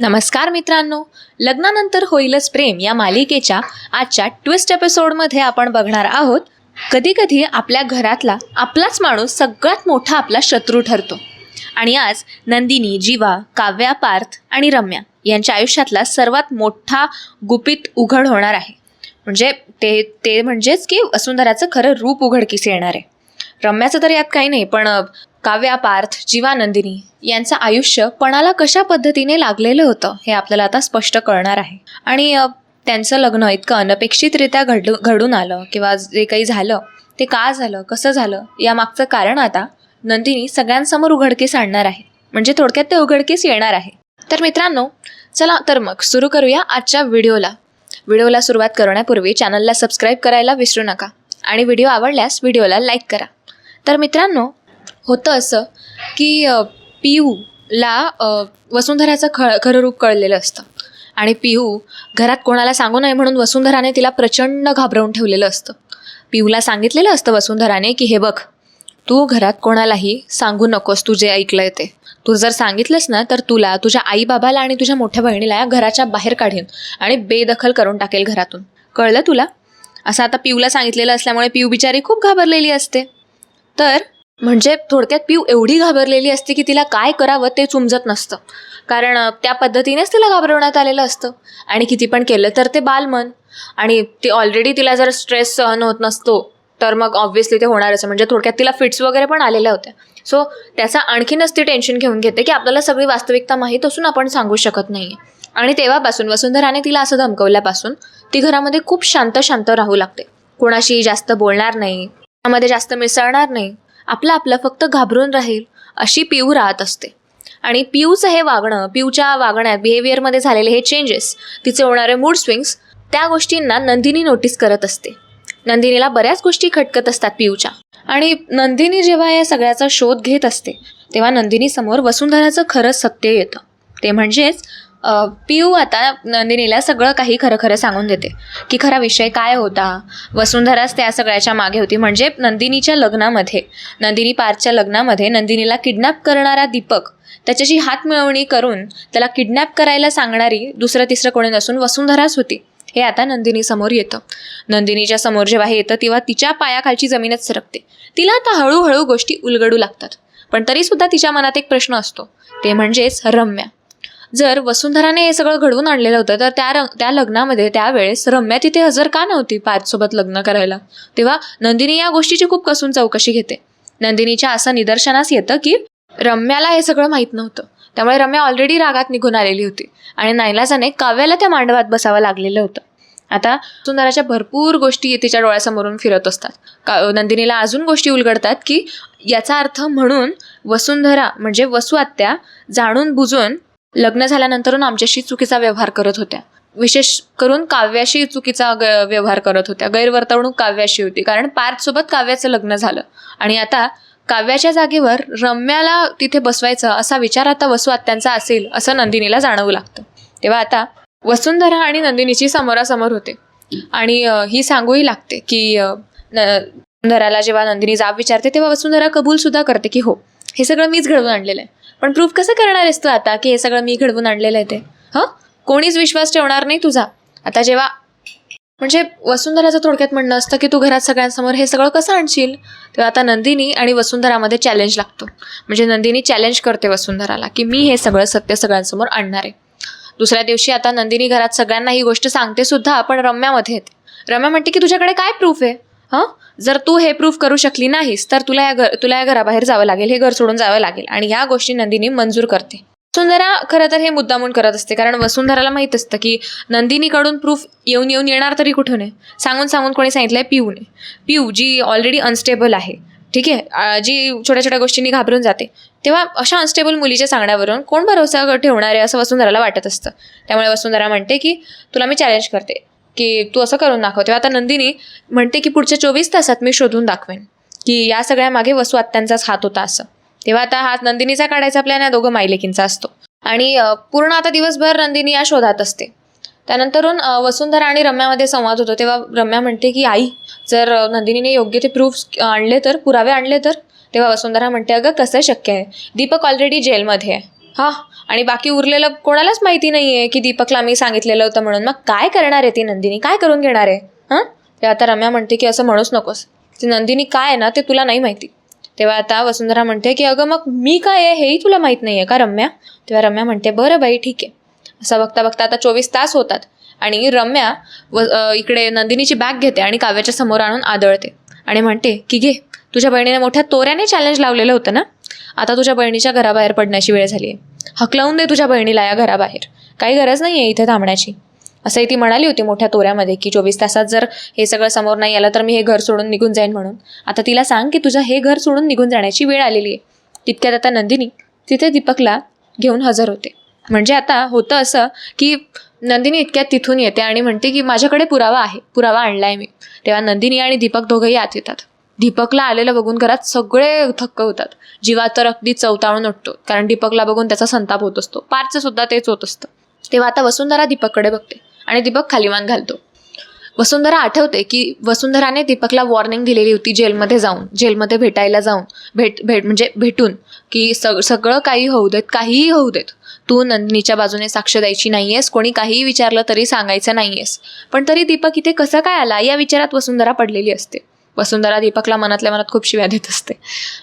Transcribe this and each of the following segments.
नमस्कार मित्रांनो. लग्नानंतर होईलच प्रेम या मालिकेच्या आजच्या ट्विस्ट एपिसोडमध्ये आपण बघणार आहोत कधी कधी आपल्या घरातला आपलाच माणूस सगळ्यात मोठा आपला शत्रू ठरतो. आणि आज नंदिनी जीवा काव्या पार्थ आणि रम्या यांच्या आयुष्यातला सर्वात मोठा गुपित उघड होणार आहे. म्हणजे ते ते म्हणजेच की वसुंधराचं खरं रूप उघडकीस येणार आहे. रम्याचं तर यात काही नाही पण काव्या पार्थ जीवा नंदिनी यांचं आयुष्य पणाला कशा पद्धतीने लागलेलं होतं हे आपल्याला आता स्पष्ट कळणार आहे. आणि त्यांचं लग्न इतकं अनपेक्षितरित्या घड घडून आलं किंवा जे काही झालं ते का झालं कसं झालं यामागचं कारण आता नंदिनी सगळ्यांसमोर उघडकीस आणणार आहे. म्हणजे थोडक्यात ते उघडकीस येणार आहे. तर मित्रांनो चला तर मग सुरू करूया आजच्या व्हिडिओला. व्हिडिओला सुरुवात करण्यापूर्वी चॅनलला सबस्क्राईब करायला विसरू नका. आणि व्हिडिओ आवडल्यास व्हिडिओला लाईक करा. तर मित्रांनो होतं असं की पियूला वसुंधराचं ख खरं रूप कळलेलं असतं. आणि पिहू घरात कोणाला सांगू नये म्हणून वसुंधराने तिला प्रचंड घाबरवून ठेवलेलं असतं. पिहूला सांगितलेलं असतं वसुंधराने की हे बघ तू घरात कोणालाही सांगू नकोस तू जे ऐकलंय ते. तू जर सांगितलंस ना तर तुला तुझ्या आई बाबाला आणि तुझ्या मोठ्या बहिणीला या घराच्या बाहेर काढेन आणि बेदखल करून टाकेल घरातून. कळलं तुला? असं आता पिऊला सांगितलेलं असल्यामुळे पिऊ बिचारी खूप घाबरलेली असते. तर म्हणजे थोडक्यात पिऊ एवढी घाबरलेली असते की तिला काय करावं ते चुमजत नसतं. कारण त्या पद्धतीनेच तिला घाबरवण्यात आलेलं असतं. आणि किती पण केलं तर ते बालमन. आणि ती ऑलरेडी तिला जर स्ट्रेस सहन होत नसतो तर मग ऑब्व्हियसली ते होणारच. असं म्हणजे थोडक्यात तिला फिट्स वगैरे पण आलेल्या होत्या. सो त्याचा आणखीनच ती टेन्शन घेऊन घेते की आपल्याला सगळी वास्तविकता माहीत असून आपण सांगू शकत नाही आणि तेव्हापासून वसुंधराने तिला असं धमकवल्यापासून ती घरामध्ये खूप शांत शांत राहू लागते. कोणाशी जास्त बोलणार नाही. त्यामध्ये जास्त मिसळणार नाही. आपलं आपलं फक्त घाबरून राहील अशी पिऊ राहत असते. आणि पिऊचं हे वागणं पिऊच्या वागण्यात बिहेवियरमध्ये झालेले हे चेंजेस तिचे होणारे मूड स्विंग्स त्या गोष्टींना नंदिनी नोटीस करत असते. नंदिनीला बऱ्याच गोष्टी खटकत असतात पिऊच्या. आणि नंदिनी जेव्हा या सगळ्याचा शोध घेत असते तेव्हा नंदिनीसमोर वसुंधराचं खरं सत्य येतं. ते म्हणजेच पिऊ आता नंदिनीला सगळं काही खरं खरं सांगून देते. की खरा विषय काय होता? वसुंधराच त्या सगळ्याच्या मागे होती. म्हणजे नंदिनीच्या लग्नामध्ये नंदिनी पार्कच्या लग्नामध्ये नंदिनीला किडनॅप करणारा दीपक त्याच्याशी हात मिळवणी करून त्याला किडनॅप करायला सांगणारी दुसरं तिसरं कोणी नसून वसुंधराच होती. हे आता नंदिनीसमोर येतं. नंदिनीच्या समोर जेव्हा हे येतं तेव्हा तिच्या पायाखालची जमीनच सरकते. तिला आता हळूहळू गोष्टी उलगडू लागतात. पण तरीसुद्धा तिच्या मनात एक प्रश्न असतो. ते म्हणजेच रम्या. जर वसुंधराने हे सगळं घडवून आणलेलं होतं तर त्या रंग त्या लग्नामध्ये त्यावेळेस रम्या तिथे हजर का नव्हती पार्थसोबत लग्न करायला? तेव्हा नंदिनी या गोष्टीची खूप कसून चौकशी घेते. नंदिनीच्या असं निदर्शनास येतं की रम्याला हे सगळं माहीत नव्हतं. त्यामुळे रम्या ऑलरेडी रागात निघून आलेली होती आणि नाईलाजाने काव्याला त्या मांडवात बसावं लागलेलं होतं. आता सुंदराच्या भरपूर गोष्टी तिच्या डोळ्यासमोरून फिरत असतात. का नंदिनीला अजून गोष्टी उलगडतात की याचा अर्थ म्हणून वसुंधरा म्हणजे वसुआत्या जाणून बुजून लग्न झाल्यानंतरून आमच्याशी चुकीचा व्यवहार करत होत्या. विशेष करून काव्याशी चुकीचा ग व्यवहार करत होत्या. गैरवर्तवणूक काव्याशी होती. कारण पार्थसोबत काव्याचं लग्न झालं. आणि आता काव्याच्या जागेवर रम्याला तिथे बसवायचं असा विचार आता वसू आत्यांचा असेल असं नंदिनीला जाणवू लागतं. तेव्हा आता वसुंधरा आणि नंदिनीची समोरासमोर होते. आणि ही सांगूही लागते की न- वसुंधराला जेव्हा नंदिनी जाब विचारते तेव्हा वसुंधरा कबूल सुद्धा करते की हो हे सगळं मीच घडवून आणलेलं आहे. पण प्रूफ कसं करणार आहेस तू आता की हे सगळं मी घडवून आणलेलं आहे ते? हं? कोणीच विश्वास ठेवणार नाही तुझा. आता जेव्हा म्हणजे वसुंधराचं थोडक्यात म्हणणं असतं की तू घरात सगळ्यांसमोर हे सगळं कसं आणशील? तेव्हा आता नंदिनी आणि वसुंधरामध्ये चॅलेंज लागतो. म्हणजे नंदिनी चॅलेंज करते वसुंधराला की मी हे सगळं सत्य सगळ्यांसमोर आणणार आहे. दुसऱ्या दिवशी आता नंदिनी घरात सगळ्यांना ही गोष्ट सांगते सुद्धा पण रम्यामध्ये येते रम्या म्हणते की तुझ्याकडे काय प्रूफ आहे? हां? जर तू हे प्रूफ करू शकली नाहीस तर तुला या घर तुला या घराबाहेर जावं लागेल हे घर सोडून जावं लागेल आणि ह्या गोष्टी नंदिनी मंजूर करते. वसुंधरा खरं तर हे मुद्दामून करत असते कारण वसुंधराला माहीत असतं की नंदिनीकडून प्रूफ येऊन येऊन येणार तरी कुठून आहे? सांगून सांगून कोणी सांगितलंय पिऊने पिऊ जी ऑलरेडी अनस्टेबल आहे ठीक आहे? जी छोट्या छोट्या गोष्टींनी घाबरून जाते तेव्हा अशा अनस्टेबल मुलीच्या सांगण्यावरून कोण भरोसा ठेवणार आहे असं वसुंधराला वाटत असतं. त्यामुळे वसुंधरा म्हणते की तुला मी चॅलेंज करते. की तू असं करून दाखव. तेव्हा आता नंदिनी म्हणते की पुढच्या चोवीस तासात मी शोधून दाखवेन की या सगळ्या मागे वसू आत्यांचाच हात होता असं. तेव्हा आता हा नंदिनीचा काढायचा प्लॅन या दोघं मायलेकींचा असतो. आणि पूर्ण आता दिवसभर नंदिनी या शोधात असते. त्यानंतरून वसुंधरा आणि रम्यामध्ये संवाद होतो. तेव्हा रम्या म्हणते की आई जर नंदिनीने योग्य ते प्रूफ आणले तर पुरावे आणले तर? तेव्हा वसुंधरा म्हणते अगं कसं शक्य आहे? दीपक ऑलरेडी जेलमध्ये आहे. हा आणि बाकी उरलेलं कोणालाच माहिती नाही आहे की दीपकला मी सांगितलेलं होतं म्हणून. मग काय करणार आहे ती नंदिनी? काय करून घेणार आहे? हां? ते आता रम्या म्हणते की असं म्हणूच नकोस. ती नंदिनी काय आहे ना ते तुला नाही माहिती. तेव्हा आता वसुंधरा म्हणते की अगं मग मी काय आहे? हेही तुला माहीत नाही आहे का रम्या? तेव्हा रम्या म्हणते बरं बाई ठीक आहे. असं बघता बघता आता चोवीस तास होतात आणि रम्या व इकडे नंदिनीची बॅग घेते आणि काव्याच्या समोर आणून आदळते आणि म्हणते की घे तुझ्या बहिणीने मोठ्या तोऱ्याने चॅलेंज लावलेलं होतं ना? आता तुझ्या बहिणीच्या घराबाहेर पडण्याची वेळ झाली आहे हकलावून दे तुझ्या बहिणीला या घराबाहेर. काही गरज नाही आहे इथे थांबण्याची. असंही ती म्हणाली होती मोठ्या तोऱ्यामध्ये की चोवीस तासात जर हे सगळं समोर नाही आलं तर मी हे घर सोडून निघून जाईन म्हणून. आता तिला सांग की तुझं हे घर सोडून निघून जाण्याची वेळ आलेली आहे तितक्यात आता नंदिनी तिथे दीपकला घेऊन हजर होते. म्हणजे आता होतं असं की नंदिनी इतक्यात तिथून येते आणि म्हणते की माझ्याकडे पुरावा आहे. पुरावा आणलाय मी. तेव्हा नंदिनी आणि दीपक दोघंही आत येतात. दीपकला आलेलं बघून घरात सगळे थक्क होतात. जीवा तर अगदी चवताळून उठतो. कारण दीपकला बघून त्याचा संताप होत असतो. पारचं सुद्धा तेच होत असतं. तेव्हा आता वसुंधरा दीपककडे बघते. आणि दीपक खालीमान घालतो. वसुंधरा आठवते की वसुंधराने दीपकला वॉर्निंग दिलेली होती जेलमध्ये जाऊन. जेलमध्ये भेटायला जाऊन. भेट भेट म्हणजे भेटून. की सग सगळं काही होऊ देत काहीही होऊ देत. तू नंदिनीच्या बाजूने साक्ष द्यायची नाही आहेस कोणी काहीही विचारलं तरी सांगायचं नाही आहेस पण तरी दीपक इथे कसं काय आला? या विचारात वसुंधरा पडलेली असते. वसुंधरा दीपकला मनातल्या मनात खूप शिव्या देत असते.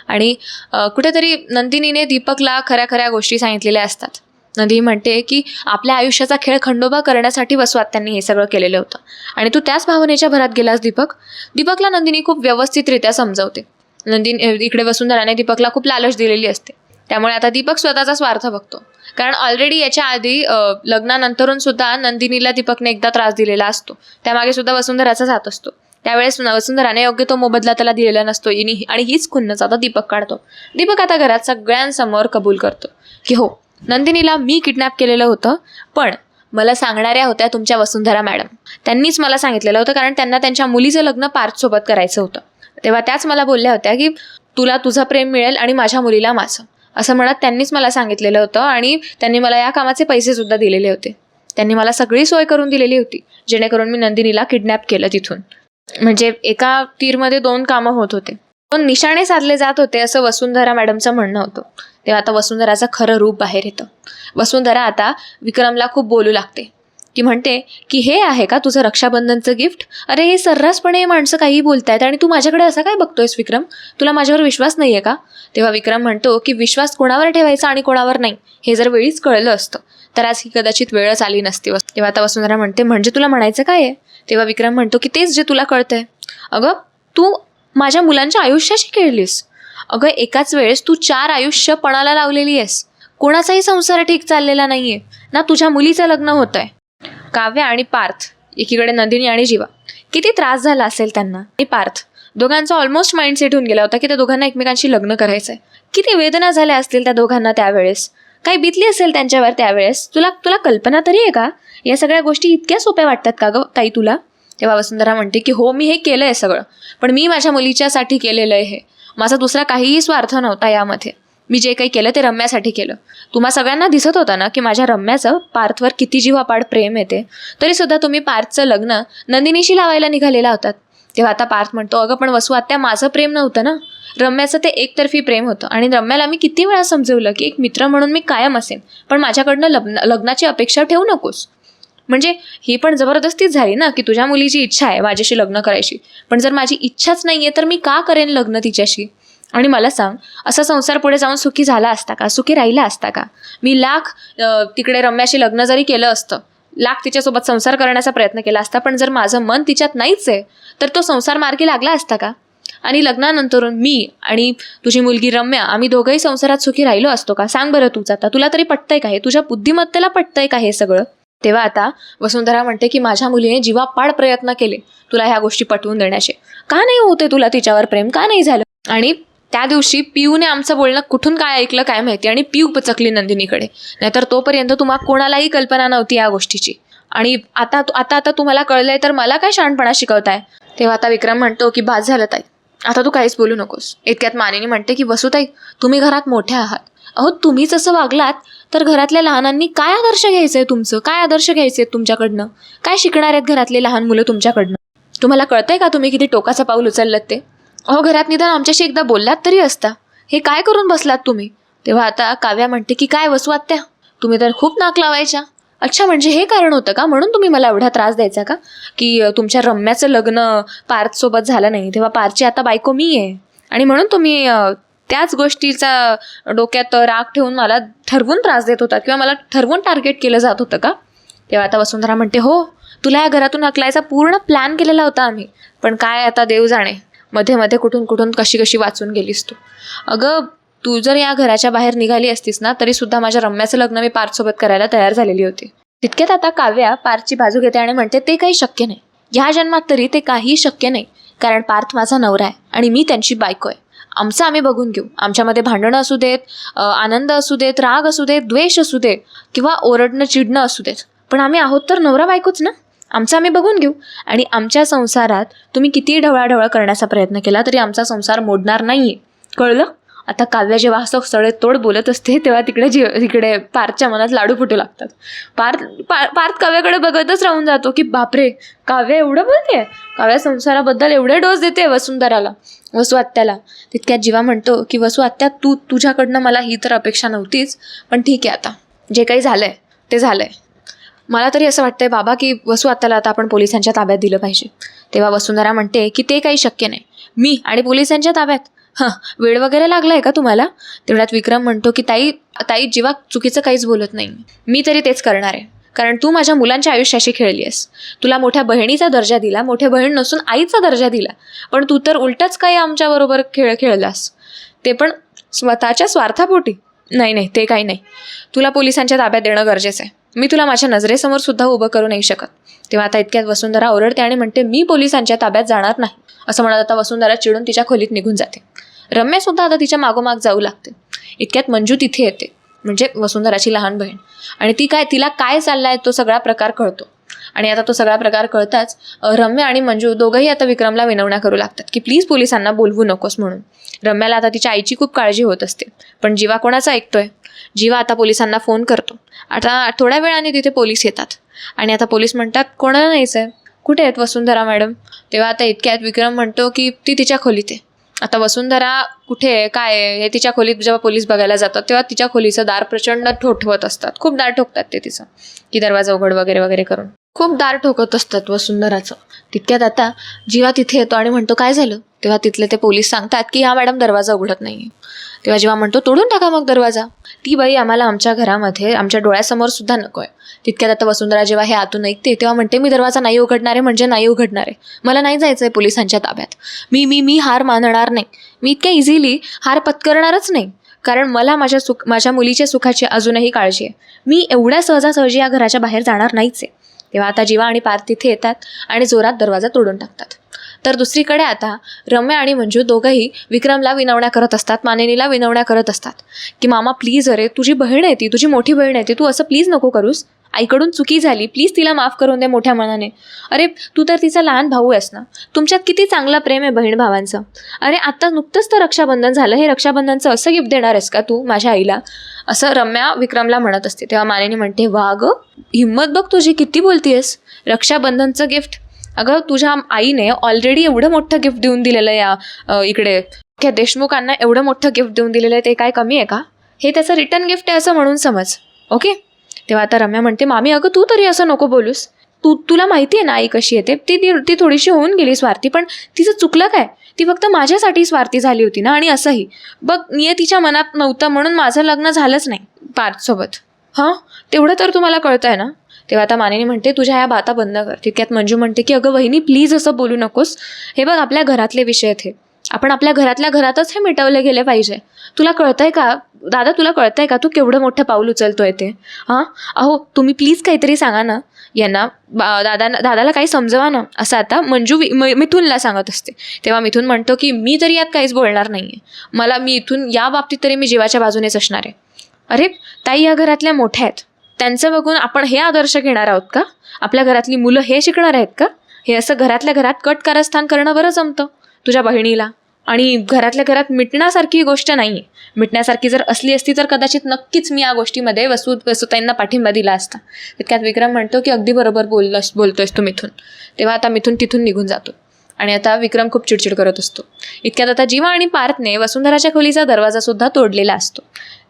आणि कुठेतरी नंदिनीने दीपकला खऱ्या खऱ्या गोष्टी सांगितलेल्या असतात. नंदी म्हणते की आपल्या आयुष्याचा खेळ खंडोबा करण्यासाठी वसवात त्यांनी हे सगळं केलेलं होतं. आणि तू त्याच भावनेच्या भरात गेलास दीपक? दीपकला नंदिनी खूप व्यवस्थितरित्या समजवते. नंदिनी इकडे वसुंधराने दीपकला खूप लालच दिलेली असते. त्यामुळे आता दीपक स्वतःचा स्वार्थ बघतो. कारण ऑलरेडी याच्या आधी लग्नानंतरून सुद्धा नंदिनीला दीपकने एकदा त्रास दिलेला असतो. त्यामागे सुद्धा वसुंधराचा जात असतो. त्यावेळेस वसुंधराने योग्य तो मोबदला त्याला दिलेला नसतो. आणि हीच खुन्नच आता दीपक काढतो. दीपक आता घरात सगळ्यांसमोर कबूल करतो. की हो नंदिनीला मी किडनॅप केलेलं होतं पण मला सांगणाऱ्या होत्या तुमच्या वसुंधरा मॅडम. त्यांनीच मला सांगितलेलं होतं कारण त्यांना त्यांच्या मुलीचं लग्न पार्थसोबत करायचं होतं. तेव्हा त्याच मला बोलल्या होत्या की तुला तुझं प्रेम मिळेल आणि माझ्या मुलीला माझं. असं म्हणत त्यांनीच मला सांगितलेलं होतं आणि त्यांनी मला या कामाचे पैसे सुद्धा दिलेले होते. त्यांनी मला सगळी सोय करून दिलेली होती जेणेकरून मी नंदिनीला किडनॅप केलं तिथून. म्हणजे एका तीरमध्ये दोन कामं होत होते. दोन निशाणे साधले जात होते असं वसुंधरा मॅडमचं म्हणणं होतं. तेव्हा आता वसुंधराचं खरं रूप बाहेर येतं. वसुंधरा आता विक्रमला खूप बोलू लागते. ती म्हणते की हे आहे का तुझं रक्षाबंधनचं गिफ्ट? अरे हे सर्रासपणे हे माणसं काही बोलतायत आणि तू माझ्याकडे असं काय बघतोयस विक्रम? तुला माझ्यावर विश्वास नाही आहे का? तेव्हा विक्रम म्हणतो की विश्वास कोणावर ठेवायचा आणि कोणावर नाही? हे जर वेळीच कळलं असतं तर आज ही कदाचित वेळच आली नसती. तेव्हा आता वसुंधरा म्हणते म्हणजे तुला म्हणायचं काय आहे? तेव्हा विक्रम म्हणतो की तेच जे तुला कळतंय. अगं तू माझ्या मुलांच्या आयुष्याशी खेळलीस. अगं एकाच वेळेस तू चार आयुष्य पणाला लावलेली आहेस. कोणाचाही संसार ठीक चाललेला नाहीये. ना तुझ्या मुलीचं लग्न होत आहे काव्य आणि पार्थ एकीकडे नंदिनी आणि जीवा. किती त्रास झाला असेल त्यांना. आणि पार्थ दोघांचा ऑलमोस्ट माइंडसेट होऊन गेला होता की त्या दोघांना एकमेकांशी लग्न करायचं आहे किती वेदना झाल्या असतील त्या दोघांना त्यावेळेस. काही बितली असेल त्यांच्यावर त्यावेळेस? तुला तुला कल्पना तरी आहे का? या सगळ्या गोष्टी इतक्या सोप्या वाटतात का गं ताई तुला? तेव्हा वसुंधरा म्हणते की हो मी हे केलं आहे सगळं पण मी माझ्या मुलीच्यासाठी केलेलं आहे. हे माझा दुसरा काहीही स्वार्थ नव्हता यामध्ये. मी जे काही केलं ते रम्यासाठी केलं. तुम्हा सगळ्यांना दिसत होतं ना की माझ्या रम्याचं पार्थवर किती जीवापाड प्रेम येते. तरीसुद्धा तुम्ही पार्थचं लग्न नंदिनीशी लावायला निघालेला होतात. तेव्हा आता पार्थ म्हणतो अगं पण वसू आत्या माझं प्रेम नव्हतं ना. रम्याचं ते एकतर्फी प्रेम होतं. आणि रम्याला मी किती वेळा समजवलं की एक मित्र म्हणून मी कायम असेन. पण माझ्याकडनं लग्न लग्नाची अपेक्षा ठेवू नकोस. म्हणजे ही पण जबरदस्तीच झाली ना की तुझ्या मुलीची इच्छा आहे माझ्याशी लग्न करायची. पण जर माझी इच्छाच नाही आहे तर मी का करेन लग्न तिच्याशी? आणि मला सांग असा संसार पुढे जाऊन सुखी झाला असता का? सुखी राहिला असता का? मी लाख तिकडे रम्याशी लग्न जरी केलं असतं लाख तिच्यासोबत संसार करण्याचा प्रयत्न केला असता पण जर माझं मन तिच्यात नाहीच आहे तर तो संसार मार्गी लागला असता का? आणि लग्नानंतरून मी आणि तुझी मुलगी रम्या आम्ही दोघंही संसारात सुखी राहिलो असतो का? सांग बरं तूच आता. तुला तरी पटतंय का हे? तुझ्या बुद्धिमत्तेला पटतंय का हे सगळं? तेव्हा आता वसुंधरा म्हणते की माझ्या मुलीने जीवापाड प्रयत्न केले तुला ह्या गोष्टी पटवून देण्याचे. का नाही होते तुला तिच्यावर प्रेम? का नाही झालं? आणि त्या दिवशी पियूने आमचं बोलणं कुठून काय ऐकलं काय माहिती? आणि पिऊ पचकली नंदिनीकडे. नाहीतर तोपर्यंत तुम्हाला कोणालाही कल्पना नव्हती या गोष्टीची. आणि आता आता आता तुम्हाला कळलंय तर मला काय शहाणपणा शिकवताय? तेव्हा आता विक्रम म्हणतो की बाद झालं ताई. आता तू काहीच बोलू नकोस. इतक्यात मानेनी म्हणते की वसुताई तुम्ही घरात मोठ्या आहात. अहो तुम्हीच असं वागलात तर घरातल्या लहानांनी काय आदर्श घ्यायचं आहे तुमचं? काय आदर्श घ्यायचे आहेत तुमच्याकडनं? काय शिकणार आहेत घरातले लहान मुलं तुमच्याकडनं? तुम्हाला कळतंय का तुम्ही किती टोकाचं पाऊल उचललं ते? अहो घरात निदान आमच्याशी एकदा बोललात तरी असता. हे काय करून बसलात तुम्ही? तेव्हा आता काव्या म्हणते की काय वसू आत्या? तुम्ही तर खूप नाक लावायच्या. अच्छा म्हणजे हे कारण होतं का? म्हणून तुम्ही मला एवढा त्रास द्यायचा का? की तुमच्या रम्याचं लग्न पार्थसोबत झालं नाही तेव्हा पार्थची आता बायको मी आहे आणि म्हणून तुम्ही त्याच गोष्टीचा डोक्यात राग ठेवून मला ठरवून त्रास देत होता किंवा मला ठरवून टार्गेट केलं जात होतं का? तेव्हा आता वसुंधरा म्हणते हो तुला या घरातून हकलायचा पूर्ण प्लॅन केलेला होता आम्ही. पण काय आता देव जाणे? मध्ये मध्ये कुठून कुठून कशी कशी वाचून गेलीस तू? अगं तू जर या घराच्या बाहेर निघाली असतीस ना तरी सुद्धा माझ्या रम्याचं लग्न मी पार्थसोबत करायला तयार झालेली होती. तितक्यात आता काव्या पार्थची बाजू घेते आणि म्हणते ते काही शक्य नाही. ह्या जन्मात तरी ते काही शक्य नाही कारण पार्थ माझा नवरा आहे आणि मी त्यांची बायको आहे. आमचं आम्ही बघून घेऊ. आमच्यामध्ये भांडणं असू देत आनंद असू देत राग असू देत द्वेष असू दे किंवा ओरडणं चिडणं असू देत. पण आम्ही आहोत तर नवरा बायकोच ना? आमचं आम्ही बघून घेऊ. आणि आमच्या संसारात तुम्ही किती ढवळाढवळ करण्याचा प्रयत्न केला तरी आमचा संसार मोडणार नाही आहे कळलं? आता काव्या जेव्हा असं सडेतोड बोलत असते तेव्हा तिकडे जी तिकडे पार्थच्या मनात लाडू फुटू लागतात. पार्थ पार पार्थ काव्याकडे बघतच राहून जातो की बापरे काव्य एवढं बोलते काव्या संसाराबद्दल एवढे डोस देते वसुंधराला वसू आत्याला तितक्यात जीवा म्हणतो की वसू आत्या तू तुझ्याकडनं मला ही तर अपेक्षा नव्हतीच पण ठीक आहे आता. जे काही झालंय ते झालंय. मला तरी असं वाटतंय बाबा की वसू आत्याला आता आपण पोलिसांच्या ताब्यात दिलं पाहिजे. तेव्हा वसुंधरा म्हणते की ते काही शक्य नाही. मी आणि पोलिसांच्या ताब्यात. हां वेळ वगैरे लागलाय का तुम्हाला? तेवढ्यात विक्रम म्हणतो की ताई ताई जीवा चुकीचं काहीच बोलत नाही. मी तरी तेच करणार आहे. कारण तू माझ्या मुलांच्या आयुष्याशी खेळली आहेस तुला मोठ्या बहिणीचा दर्जा दिला मोठ्या बहीण नसून आईचा दर्जा दिला. पण तू तर उलटच काही आमच्याबरोबर खेळ खेळलास. ते पण स्वतःच्या स्वार्थापोटी. नाही नाही ते काही नाही. तुला पोलिसांच्या ताब्यात देणं गरजेचं आहे. मी तुला माझ्या नजरेसमोर सुद्धा उभं करू नाही शकत. तेव्हा आता इतक्यात वसुंधरा ओरडते आणि म्हणते मी पोलिसांच्या ताब्यात जाणार नाही. असं म्हणत आता वसुंधरा चिडून तिच्या खोलीत निघून जाते. रम्या सुद्धा आता तिच्या मागोमाग जाऊ लागते. इतक्यात मंजू तिथे येते. म्हणजे वसुंधराची लहान बहीण. आणि ती काय तिला काय चाललाय तो सगळा प्रकार कळतो. आणि आता तो सगळा प्रकार कळताच रम्या आणि मंजू दोघंही आता विक्रमला विनवण्या करू लागतात की प्लीज पोलिसांना बोलवू नकोस म्हणून. रम्याला आता तिच्या आईची खूप काळजी होत असते. पण जीवा कोणाचा ऐकतोय? जीवा आता पोलिसांना फोन करतो. आता थोड्या वेळाने तिथे पोलीस येतात. आणि आता पोलीस म्हणतात कोणाला नाहीच आहे कुठे आहेत वसुंधरा मॅडम? तेव्हा आता इतक्यात विक्रम म्हणतो की ती तिच्या खोलीत आहे. आता वसुंधरा कुठे आहे? काय आहे? हे तिच्या खोलीत जेव्हा पोलीस बघायला जातात तेव्हा तिच्या खोलीचं दार प्रचंड ठोठवत असतात. खूप दार ठोकतात ते तिचं की दरवाजा उघड वगैरे वगैरे करून. खूप दार ठोकत असतात वसुंधराचं. तितक्यात आता जीवा तिथे येतो आणि म्हणतो काय झालं? तेव्हा तिथले ते पोलीस सांगतात की हा मॅडम दरवाजा उघडत नाही तेव्हा जेव्हा म्हणतो तोडून टाका मग दरवाजा. ती बाई आम्हाला आमच्या घरामध्ये आमच्या डोळ्यासमोर सुद्धा नको आहे. तितक्यात आता वसुंधरा जेव्हा हे आतून ऐकते तेव्हा म्हणते मी दरवाजा नाही उघडणार आहे म्हणजे नाही उघडणार. आहे मला नाही जायचं आहे पोलिसांच्या ताब्यात. मी मी मी हार मानणार नाही. मी इतक्या इझिली हार पत्करणारच नाही. कारण मला माझ्या सुख माझ्या मुलीच्या सुखाची अजूनही काळजी आहे. मी एवढ्या सहजासहजी या घराच्या बाहेर जाणार नाहीच आहे. तेव्हा आता जीवा आणि पार तिथे येतात आणि जोरात दरवाजा तोडून टाकतात. तर दुसरीकडे आता रम्या आणि मंजू दोघंही विक्रमला विनवण्या करत असतात मानिनीला विनवण्या करत असतात. की मामा प्लीज अरे तुझी बहीण आहे ती तुझी मोठी बहीण आहे ती तू असं प्लीज नको करूस. आईकडून चुकी झाली प्लीज तिला माफ करून दे मोठ्या मनाने. अरे तू तर तिचा लहान भाऊ आहेस ना? तुमच्यात किती चांगला प्रेम आहे बहीण भावांचं. अरे आत्ता नुकतंच तर रक्षाबंधन झालं हे रक्षाबंधनचं असं गिफ्ट देणार आहेस का तू माझ्या आईला? असं रम्या विक्रमला म्हणत असते. तेव्हा मानेने म्हणते वा गं हिंमत बघ तुझी किती बोलतीयस. रक्षाबंधनचं गिफ्ट अगं तुझ्या आईने ऑलरेडी एवढं मोठं गिफ्ट देऊन दिलेलं आहे या इकडे. त्या देशमुखांना एवढं मोठं गिफ्ट देऊन दिलेलं आहे ते काय कमी आहे का? हे त्याचं रिटर्न गिफ्ट आहे असं म्हणून समज ओके तेव्हा आता रम्या म्हणते मामी अगं तू तरी असं नको बोलूस. तू तुला माहिती आहे ना आई कशी येते ती? ती ती थोडीशी होऊन गेली स्वार्थी पण तिचं चुकलं काय? ती फक्त माझ्यासाठी स्वार्थी झाली होती ना आणि असंही. बघ नियतीच्या मनात नव्हतं म्हणून माझं लग्न झालंच नाही पार्थसोबत हां? तेवढं तर तुम्हाला कळतं आहे ना? तेव्हा आता मानेनी म्हणते तुझ्या ह्या बाता बंद कर. तितक्यात मंजू म्हणते की अगं वहिनी प्लीज असं बोलू नकोस. हे बघ आपल्या घरातले विषय आहेत हे. आपण आपल्या घरातल्या घरातच हे मिटवले गेले पाहिजे. तुला कळतंय का? दादा तुला कळतंय का? तू केवढं मोठं पाऊल उचलतोय ते? हां? अहो तुम्ही प्लीज काहीतरी सांगा ना. यांना बा- दादाला काही समजवा ना. असं आता मंजू वि- सांगत असते. तेव्हा मिथून म्हणतो की मी तरी यात काहीच बोलणार नाही आहे मला मी इथून या बाबतीत तरी मी जीवाच्या बाजूनेच असणार आहे. अरे ताई या घरातल्या मोठ्या आहेत. त्यांचं बघून आपण हे आदर्श घेणार आहोत का? आपल्या घरातली मुलं हे शिकणार आहेत का? हे असं घरातल्या घरात कट कारस्थान करणं बरं जमतं तुझ्या बहिणीला. आणि घरातल्या घरात मिटण्यासारखी गोष्ट नाही आहे मिटण्यासारखी जर असली असती तर कदाचित नक्कीच मी या गोष्टीमध्ये वसू वसुताईंना पाठिंबा दिला असता. तितक्यात विक्रम म्हणतो की अगदी बरोबर बोललंस बोलतोयस तू मिथून. तेव्हा आता मिथून तिथून निघून जातो. आणि आता विक्रम खूप चिडचिड करत असतो. इतक्यात आता जीवा आणि पार्थने वसुंधराच्या खोलीचा दरवाजासुद्धा तोडलेला असतो.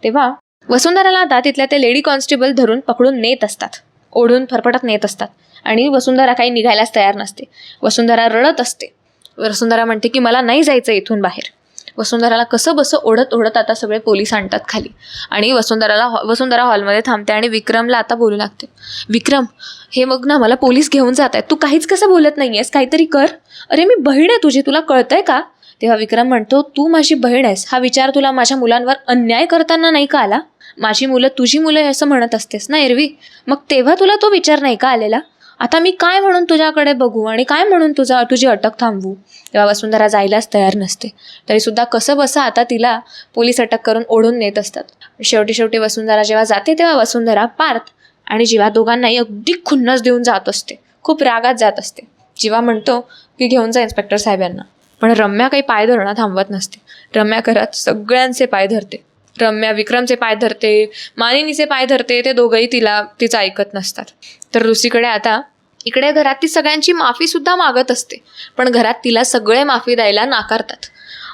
तेव्हा वसुंधराला आता तिथल्या ते लेडी कॉन्स्टेबल धरून पकडून नेत असतात. ओढून फरफटत नेत असतात. आणि वसुंधरा काही निघायलाच तयार नसते. वसुंधरा रडत असते. वसुंधरा म्हणते की मला नाही जायचं इथून बाहेर. वसुंधराला कसं बसं ओढत ओढत आता सगळे पोलीस आणतात खाली. आणि वसुंधराला वसुंधरा हॉलमध्ये थांबते आणि विक्रमला आता बोलू लागते. विक्रम हे मग ना मला पोलीस घेऊन जात आहेत तू काहीच कसं बोलत नाही आहेस काहीतरी कर. अरे मी बहीण आहे तुझी. तुला कळतंय का? तेव्हा विक्रम म्हणतो तू माझी बहीण आहेस. हा विचार तुला माझ्या मुलांवर अन्याय करताना नाही का आला? माझी मुलं तुझी मुलं आहे असं म्हणत असतेस ना एरवी? मग तेव्हा तुला तो विचार नाही का आलेला? आता मी काय म्हणून तुझ्याकडे बघू आणि काय म्हणून तुझा तुझी अटक थांबवू? तेव्हा वसुंधरा जायलाच तयार नसते. तरीसुद्धा कसं बसं आता तिला पोलीस अटक करून ओढून नेत असतात. शेवटी शेवटी वसुंधरा जेव्हा जाते तेव्हा वसुंधरा पार्थ आणि जीवा दोघांनाही अगदी खुन्नस देऊन जात असते. खूप रागात जात असते. जीवा म्हणतो की घेऊन जा इन्स्पेक्टर साहेब यांना पण रम्या काही पाय धरणं थांबवत नसते. रम्या घरात सगळ्यांचे पाय धरते. रम्या विक्रमचे पाय धरते मानिनीचे पाय धरते ते दोघंही तिला तिचं ऐकत नसतात. तर दुसरीकडे आता इकडे घरात ती सगळ्यांची माफी सुद्धा मागत असते पण घरात तिला सगळे माफी द्यायला नाकारतात.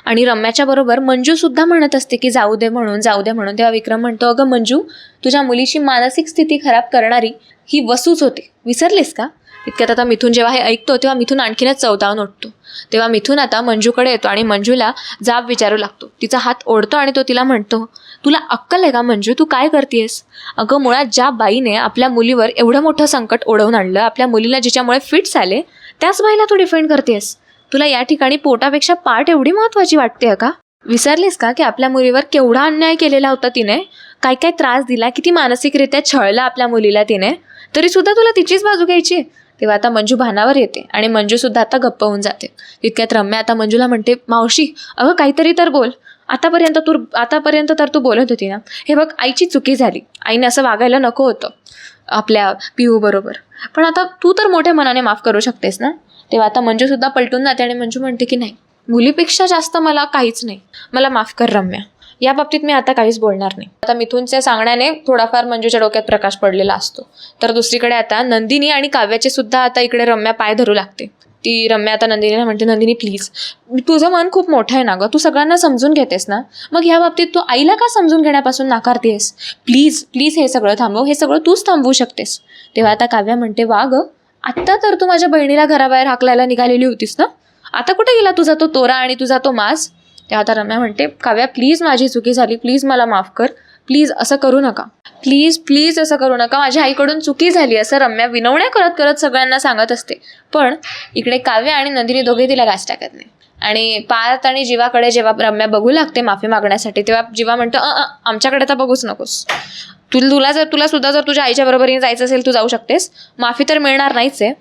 आणि रम्याच्या बरोबर मंजू सुद्धा म्हणत असते की जाऊ दे म्हणून जाऊ दे म्हणून. तेव्हा विक्रम म्हणतो अगं मंजू तुझ्या मुलीची मानसिक स्थिती खराब करणारी ही वसूच होती. विसरलीस का? इतक्यात आता मिथून जेव्हा हे ऐकतो तेव्हा मिथून आणखीनच चवतावून उठतो तेव्हा मिथून आता मंजूकडे येतो आणि मंजूला जाब विचारू लागतो. तिचा हात ओढतो आणि तो तिला म्हणतो तुला अक्कल आहे का मंजू? तू काय करतेस अगं मुळात ज्या बाईने आपल्या मुलीवर एवढं मोठं संकट ओढवून आणलं आपल्या मुलीला जिच्यामुळे फिट्स आले त्याच बाईला तू डिफेंड करतेस तुला या ठिकाणी पोटापेक्षा पाठ एवढी महत्वाची वाटते का? विसरलीस का की आपल्या मुलीवर केवढा अन्याय केलेला होता तिने? काय काय त्रास दिला? किती मानसिकरित्या छळला आपल्या मुलीला तिने? तरी सुद्धा तुला तिचीच बाजू घ्यायची तेव्हा आता मंजू भानावर येते आणि मंजू सुद्धा आता गप्प होऊन जाते. तितक्यात रम्या आता मंजूला म्हणते मावशी अगं काहीतरी तर बोल. आतापर्यंत तू आतापर्यंत तर तू बोलत होती ना. हे बघ आईची चुकी झाली. आईने असं वागायला नको होतं. आपल्या पिऊ बरोबर. पण आता तू तर मोठ्या मनाने माफ करू शकतेस ना? तेव्हा आता मंजू सुद्धा पलटून जाते आणि मंजू म्हणते की नाही. मुलीपेक्षा जास्त मला काहीच नाही. मला माफ कर रम्या. या बाबतीत मी आता काहीच बोलणार नाही. आता मिथूनच्या सांगण्याने थोडाफार म्हणजे मंजूच्या डोक्यात प्रकाश पडलेला असतो. तर दुसरीकडे आता नंदिनी आणि काव्याचे सुद्धा आता इकडे रम्या पाय धरू लागते. ती रम्या आता नंदिनीला म्हणते नंदिनी प्लीज तुझं मन खूप मोठं आहे ना गं. तू सगळ्यांना समजून घेतेस ना? मग ह्या बाबतीत तू आईला का समजून घेण्यापासून नाकारतेस? प्लीज प्लीज हे सगळं थांबव. हे सगळं तूच थांबवू शकतेस. तेव्हा आता काव्या म्हणते वा गं. आत्ता तर तू माझ्या बहिणीला घराबाहेर हाकलायला निघालेली होतीस ना? आता कुठे गेला तुझा तो तोरा आणि तुझा तो मास? तेव्हा आता रम्या म्हणते काव्या प्लीज माझी चुकी झाली प्लीज मला माफ कर प्लीज असं करू नका. प्लीज प्लीज असं करू नका माझ्या आईकडून चुकी झाली असं रम्या विनवण्या करत करत सगळ्यांना सांगत असते. पण इकडे काव्य आणि नंदिनी दोघे तिला गास टाकत नाही. आणि पार्थ आणि जीवाकडे जेव्हा रम्या बघू लागते माफी मागण्यासाठी तेव्हा जीवा म्हणतो आमच्याकडे तर बघूच नकोस. तुला तुला जर तुला सुद्धा जर तुझ्या आईच्या बरोबरीने जायचं असेल तू जाऊ शकतेस. माफी तर मिळणार नाहीच आहे.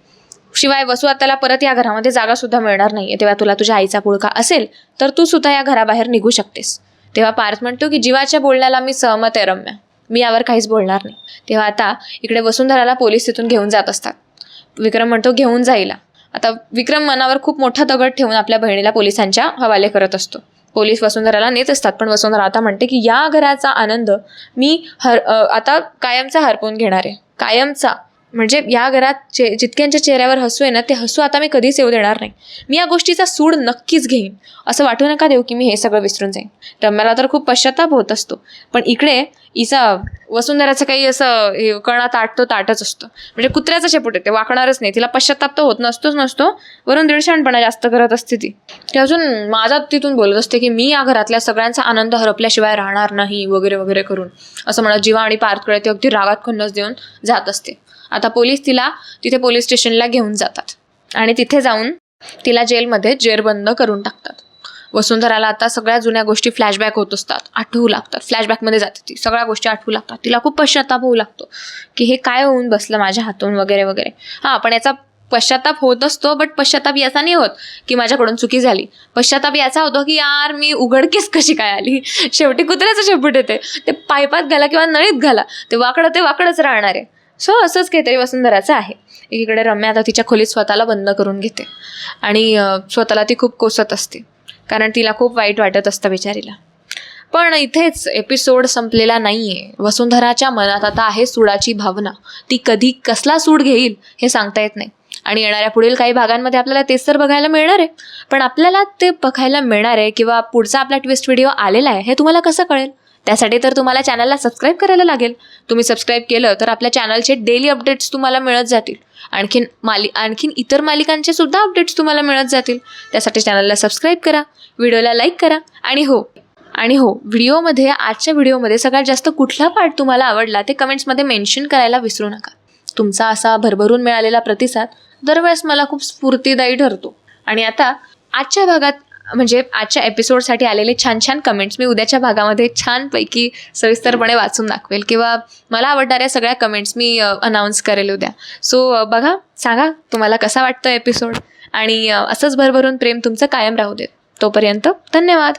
शिवाय वसू आताला परत या घरामध्ये जागा सुद्धा मिळणार नाही तेव्हा तुला तुझ्या आईचा पुळका असेल तर तू सुद्धा या घराबाहेर निघू शकतेस. तेव्हा पार्थ म्हणतो की जीवाच्या बोलण्याला मी सहमत आहे रम्या. मी यावर काहीच बोलणार नाही. तेव्हा आता इकडे वसुंधराला पोलीस तिथून घेऊन जात असतात. विक्रम म्हणतो घेऊन जाईला आता विक्रम मनावर खूप मोठा दगड ठेवून आपल्या बहिणीला पोलिसांच्या हवाले करत असतो. पोलीस वसुंधराला नेत असतात पण वसुंधरा आता म्हणते की या घराचा आनंद मी हर आता कायमचा हरपून घेणार आहे. कायमचा म्हणजे या घरात चे जितक्यांच्या चेहऱ्यावर हसू आहे ना ते हसू आता मी कधीच येऊ देणार नाही. मी या गोष्टीचा सूड नक्कीच घेईन. असं वाटू नका देऊ की मी हे सगळं विसरून जाईन. रम्याला तर खूप पश्चाताप होत असतो. पण इकडे इचा वसुंधराचं काही असं हे कणा ताटतो ताटच असतो. म्हणजे कुत्र्याचं शेपूट आहे ते वाकणारच नाही. तिला पश्चाताप तर होत नसतोच नसतो. वरून दीडशाणपणा जास्त करत असते ती. ते अजून माझा तिथून बोलत असते की मी या घरातल्या सगळ्यांचा आनंद हरपल्याशिवाय राहणार नाही वगैरे वगैरे करून. असं म्हणत जीवा आणि पार्थकडे ती अगदी रागात खन्नस देऊन जात असते. आता पोलीस तिला तिथे पोलीस स्टेशनला घेऊन जातात. आणि तिथे जाऊन तिला जेलमध्ये जेरबंद करून टाकतात. वसुंधराला आता सगळ्या जुन्या गोष्टी फ्लॅशबॅक होत असतात. आठवू लागतात. फ्लॅशबॅकमध्ये जाते ती. सगळ्या गोष्टी आठवू लागतात. तिला खूप पश्चाताप होऊ लागतो. की हे काय होऊन बसलं माझ्या हातून वगैरे वगैरे. हां पण याचा पश्चाताप होत असतो बट पश्चाताप याचा नाही होत की माझ्याकडून चुकी झाली. पश्चाताप याचा होतो की यार मी उघडकीस कशी काय आली? शेवटी कुत्र्याचं शेपूट येते. ते पायपात घाला किंवा नळीत घाला. ते वाकडं ते वाकडंच राहणार आहे. सो असंच काहीतरी वसुंधराचं आहे. एकीकडे रम्या आता तिच्या खोलीत स्वतःला बंद करून घेते. आणि स्वतःला ती खूप कोसत असते. कारण तिला खूप वाईट वाटत असतं बिचारीला. पण इथेच एपिसोड संपलेला नाही आहे वसुंधराच्या मनात आता आहे सूडाची भावना. ती कधी कसला सूड घेईल हे सांगता येत नाही. आणि येणाऱ्या पुढील काही भागांमध्ये आपल्याला तेच तर बघायला मिळणार आहे. पण आपल्याला ते बघायला मिळणार आहे किंवा पुढचा आपला ट्विस्ट व्हिडिओ आलेला आहे हे तुम्हाला कसं कळेल? त्यासाठी तर तुम्हाला चॅनलला सबस्क्राईब करायला लागेल. तुम्ही सबस्क्राईब केलं तर आपल्या चॅनलचे डेली अपडेट्स तुम्हाला मिळत जातील. आणखीन माली आणखीन इतर मालिकांचे सुद्धा अपडेट्स तुम्हाला मिळत जातील. त्यासाठी चॅनलला सबस्क्राईब करा व्हिडिओला लाईक करा आणि हो आणि हो व्हिडिओमध्ये आजच्या व्हिडिओमध्ये सगळ्यात जास्त कुठला पार्ट तुम्हाला आवडला ते कमेंट्समध्ये मेन्शन करायला विसरू नका. तुमचा असा भरभरून मिळालेला प्रतिसाद दरवेळेस मला खूप स्फूर्तीदायी ठरतो. आणि आता आजच्या भागात म्हणजे आजच्या एपिसोडसाठी आलेले छान छान कमेंट्स मी उद्याच्या भागामध्ये छानपैकी सविस्तरपणे वाचून दाखवेल. किंवा मला आवडणाऱ्या सगळ्या कमेंट्स मी अनाऊन्स करेल उद्या. सो बघा सांगा तुम्हाला कसा वाटतं एपिसोड आणि असंच भरभरून प्रेम तुमचं कायम राहू देत. तोपर्यंत धन्यवाद.